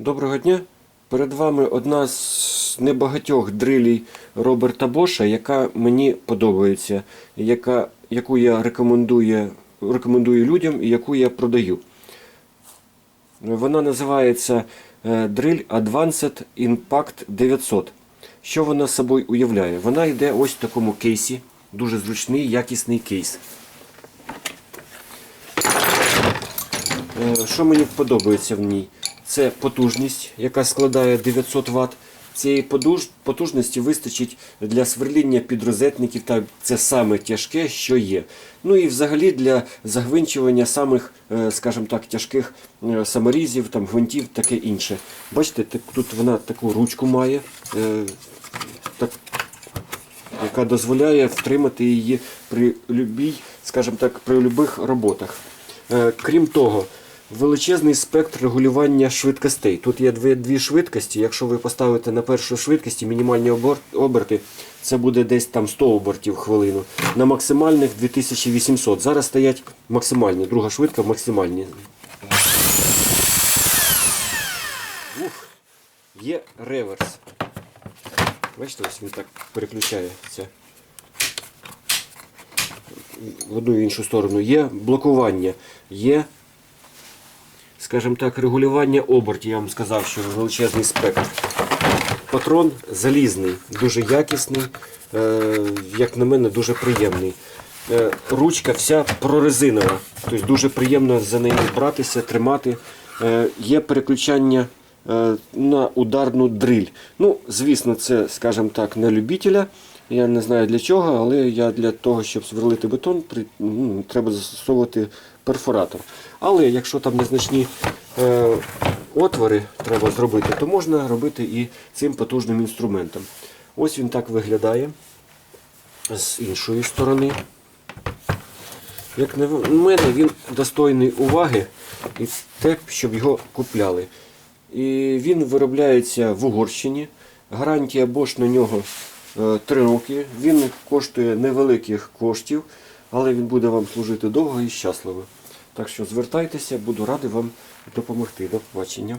Доброго дня. Перед вами одна з небагатьох дрилей Роберта Боша, яка мені подобається, яка, яку я рекомендую, рекомендую людям і яку я продаю. Вона називається е, Drill Advanced Impact 900. Що вона собою уявляє? Вона йде ось в такому кейсі, дуже зручний, якісний кейс. Е, Що мені подобається в ній? Це потужність, яка складає 900 Вт. Цієї потужності вистачить для сверління підрозетників, та це саме тяжке, що є. Ну і взагалі для загвинчування самих, е, скажімо так, тяжких е, саморізів, там, гвинтів, таке інше. Бачите, тут вона таку ручку має, е, так, яка дозволяє втримати її при любій, скажімо так, при любих роботах. Крім того, величезний спектр регулювання швидкостей. Тут є дві, дві швидкості. Якщо ви поставите на першу швидкості мінімальні оберти, це буде десь там 100 обертів хвилину. На максимальних 2800. Зараз стоять максимальні, друга швидка максимальні. Ух, є реверс. Бачите, ось він так переключається в одну і іншу сторону. Є блокування, є, скажімо так, регулювання обертів. Я вам сказав, що величезний спектр. Патрон залізний, дуже якісний, е, як на мене, дуже приємний. Е, Ручка вся прорезинова, тобто дуже приємно за нею братися, тримати. Е, Є переключання на ударну дриль. Ну, звісно, це, скажімо так, на любителя. Я не знаю для чого, але я для того, щоб сверлити бетон, ну, треба застосовувати перфоратор. Але якщо там незначні е, отвори треба зробити, то можна робити і цим потужним інструментом. Ось він так виглядає з іншої сторони. Як на мене, він достойний уваги і те, щоб його купляли. І він виробляється в Угорщині. Гарантія Bosch на нього 3 роки. Він коштує невеликих коштів, але він буде вам служити довго і щасливо. Так що звертайтеся, буду радий вам допомогти. До побачення.